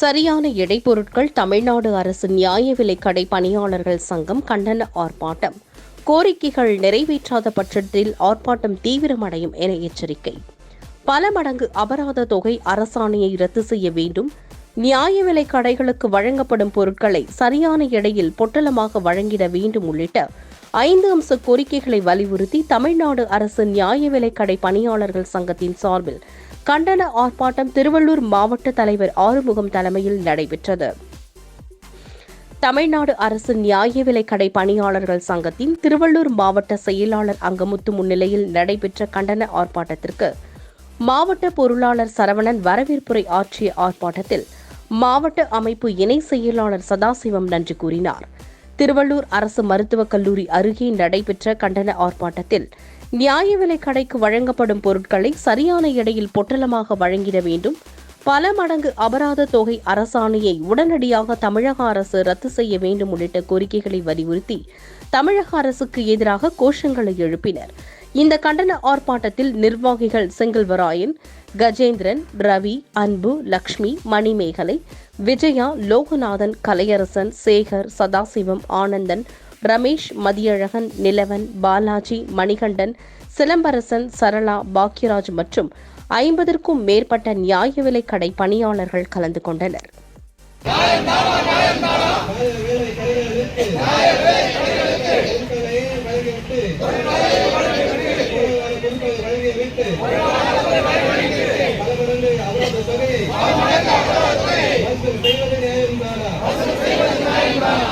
சரியான எடை பொருட்கள் தமிழ்நாடு அரசு நியாய விலை கடை பணியாளர்கள் சங்கம் கண்டன ஆர்ப்பாட்டம். கோரிக்கைகள் நிறைவேற்றாத பட்சத்தில் ஆர்ப்பாட்டம் தீவிரமடையும் என எச்சரிக்கை. பல மடங்கு அபராத தொகை அரசாணையை ரத்து செய்ய வேண்டும். நியாய விலை கடைகளுக்கு வழங்கப்படும் பொருட்களை சரியான எடையில் பொட்டலமாக வழங்கிட வேண்டும் உள்ளிட்ட ஐந்து அம்ச கோரிக்கைகளை வலியுறுத்தி தமிழ்நாடு அரசு நியாய விலைக்கடை பணியாளர்கள் சங்கத்தின் சார்பில் கண்டன ஆர்ப்பாட்டம் திருவள்ளூர் மாவட்ட தலைவர் ஆறுமுகம் தலைமையில் நடைபெற்றது. தமிழ்நாடு அரசு நியாய விலைக்கடை பணியாளர்கள் சங்கத்தின் திருவள்ளூர் மாவட்ட செயலாளர் அங்கமுத்து முன்னிலையில் நடைபெற்ற கண்டன ஆர்ப்பாட்டத்திற்கு மாவட்ட பொருளாளர் சரவணன் வரவேற்புரை ஆற்றிய ஆர்ப்பாட்டத்தில் மாவட்ட அமைப்பு இணை செயலாளர் சதாசிவம் நன்றி கூறினார். திருவள்ளூர் அரசு மருத்துவக் கல்லூரி அருகே நடைபெற்ற கண்டன ஆர்ப்பாட்டத்தில் நியாய விலை கடைக்கு வழங்கப்படும் பொருட்களை சரியான எடையில் பொட்டலமாக வழங்கிட வேண்டும். பல மடங்கு அபராத தொகை அரசாணையை உடனடியாக தமிழக அரசு ரத்து செய்ய வேண்டும் உள்ளிட்ட கோரிக்கைகளை வலியுறுத்தி தமிழக அரசுக்கு எதிராக கோஷங்களை எழுப்பினர். இந்த கண்டன ஆர்ப்பாட்டத்தில் நிர்வாகிகள் செங்கல்வராயன் கஜேந்திரன் ரவி அன்பு லக்ஷ்மி மணிமேகலை விஜயா லோகநாதன் கலையரசன் சேகர் சதாசிவம் ஆனந்தன் ரமேஷ் மதியழகன் நிலவன் பாலாஜி மணிகண்டன் சிலம்பரசன் சரளா பாக்யராஜ் மற்றும் ஐம்பதற்கும் மேற்பட்ட நியாய விலைக் கடை பணியாளர்கள் கலந்து கொண்டனர்.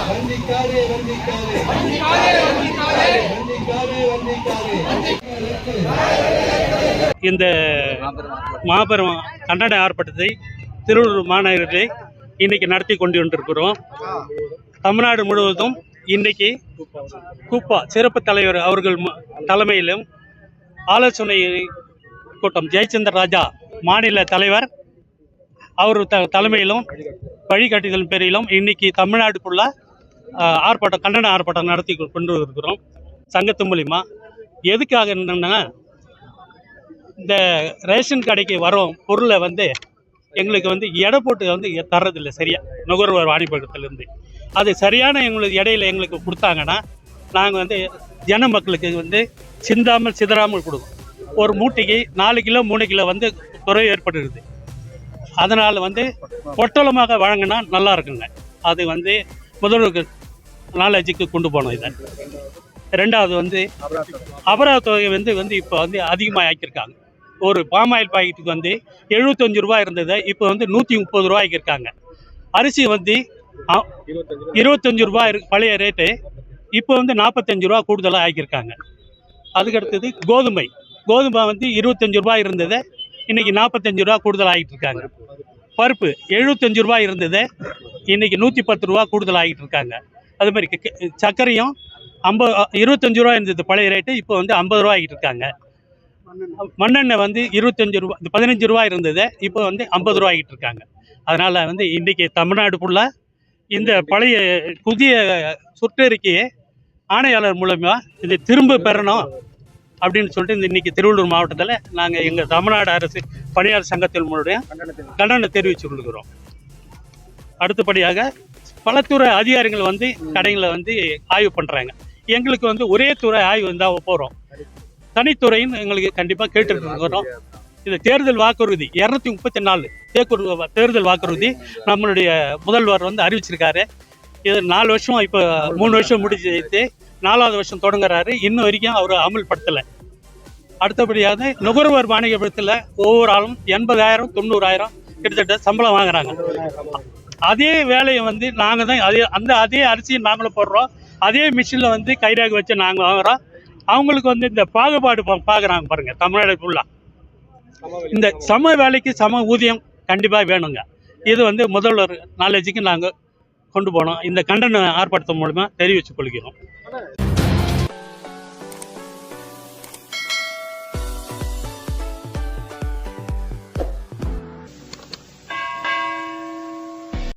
வந்திக்காதே வந்திக்காதே வந்திக்காதே வந்திக்காதே இந்த மாபெரும் கண்டன ஆர்ப்பாட்டத்தை திருவள்ளூர் மாநகரத்தை இன்னைக்கு நடத்தி கொண்டு கொண்டிருக்கிறோம் தமிழ்நாடு முழுவதும் இன்னைக்கு குப்பா சிறப்பு தலைவர் அவர்கள் தலைமையிலும் ஆலோசனை கூட்டம். ஜெயச்சந்திர ராஜா மாநில தலைவர். அவர் த தலைமையிலும் வழிகாட்டுதல் பேரிலும் இன்னைக்கு தமிழ்நாடு ஃபுல்லாக ஆர்ப்பாட்டம் கண்டன ஆர்ப்பாட்டம் நடத்தி கொண்டு இருக்கிறோம் சங்கத்து மூலிமா எதுக்காக என்னன்னா இந்த ரேஷன் கடைக்கு வரோம் பொருளை வந்து எங்களுக்கு வந்து எடை போட்டு வந்து தர்றதில்லை சரியாக நுகர்வோர் வாணிபகத்திலேருந்து. அது சரியான எங்களுக்கு இடையில எங்களுக்கு கொடுத்தாங்கன்னா நாங்கள் வந்து ஜன மக்களுக்கு வந்து சிந்தாமல் சிதறாமல் கொடுக்கும். ஒரு மூட்டைக்கு நாலு கிலோ மூணு கிலோ வந்து குறைவு ஏற்படுகிறது. அதனால் வந்து பொட்டலமாக வழங்கினா நல்லா இருக்குங்க. அது வந்து முதல்வருக்கு நாலேஜுக்கு கொண்டு போனோம் இதை. ரெண்டாவது வந்து அபராத தொகை வந்து வந்து இப்போ வந்து அதிகமாக ஆக்கியிருக்காங்க. ஒரு பாம் ஆயில் பாக்கெட்டுக்கு வந்து எழுபத்தஞ்சு ரூபா இருந்தது இப்போ வந்து நூற்றி முப்பது ரூபா ஆக்கியிருக்காங்க அரிசி வந்து இருபத்தஞ்சு ரூபா இருக்கு பழைய ரேட்டு இப்போ வந்து நாற்பத்தஞ்சு ரூபா கூடுதலாக ஆக்கியிருக்காங்க. அதுக்கு அடுத்தது கோதுமை. கோதுமை வந்து இருபத்தஞ்சு ரூபா இருந்தது. இன்றைக்கி நாற்பத்தஞ்சு ரூபா கூடுதல் ஆகிட்டு இருக்காங்க. பருப்பு எழுபத்தஞ்சு ரூபா இருந்தது. இன்றைக்கி நூற்றி பத்து ரூபா கூடுதல் ஆகிட்டு இருக்காங்க. அது மாதிரி சர்க்கரையும் ஐம்பது இருபத்தஞ்சு ரூபா இருந்தது பழைய ரேட்டு இப்போ வந்து ஐம்பது ரூபா ஆகிட்டு இருக்காங்க. மண்ணெண்ணெய் வந்து இருபத்தஞ்சு ரூபா பதினஞ்சு ரூபா இருந்தது. இப்போ வந்து ஐம்பது ரூபா ஆகிட்டு இருக்காங்க. அதனால் வந்து இன்றைக்கி தமிழ்நாடு ஃபுல்லாக இந்த பழைய புதிய சுற்றறிக்கையை ஆணையாளர் மூலமாக இதை திரும்ப பெறணும். அப்படின்னு சொல்லிட்டு இந்த இன்னைக்கு திருவள்ளூர் மாவட்டத்தில் நாங்கள் எங்கள் தமிழ்நாடு அரசு பணியாளர் சங்கத்தின் மூலம் கண்டனம் தெரிவித்து கொள்கிறோம் அடுத்தபடியாக பல துறை அதிகாரிகள் வந்து கடைகளை வந்து ஆய்வு பண்ணுறாங்க எங்களுக்கு வந்து ஒரே துறை ஆய்வு இருந்தால் போகிறோம் தனித்துறையும் எங்களுக்கு கண்டிப்பாக கேட்டுட்டு இருக்கிறோம். இது தேர்தல் வாக்குறுதி இரநூத்தி முப்பத்தி நாலு தேக்கு தேர்தல் வாக்குறுதி நம்மளுடைய முதல்வர் வந்து அறிவிச்சிருக்காரு. இது நாலு வருஷம் இப்போ மூணு வருஷம் முடிச்சு நாலாவது வருஷம் தொடங்குறாரு. இன்ன வரைக்கும் அவர் அமல்படுத்தலை. அடுத்தபடியாக நுகர்வோர் வாணிகத்தில் ஒவ்வொரு ஆளும் எண்பதாயிரம் தொண்ணூறாயிரம் கிட்டத்தட்ட சம்பளம் வாங்குறாங்க. அதே வேலையை வந்து நாங்கள் தான் அதே அந்த அதே அரிசியை நாங்களும் போடுறோம். அதே மிஷினில் வந்து கைராக வச்சு நாங்கள் வாங்குறோம். அவங்களுக்கு வந்து இந்த பாகுபாடு பா- பார்க்குறாங்க பாருங்கள் தமிழ்நாடு ஃபுல்லாக இந்த சம வேலைக்கு சம ஊதியம் கண்டிப்பாக வேணுங்க. இது வந்து முதல்வர் நாலேஜுக்கு நாங்கள் கொண்டு போனோம். இந்த கண்டன ஆர்ப்பாட்டத்தின் மூலமாக தெரிவித்துக் கொள்கிறோம்.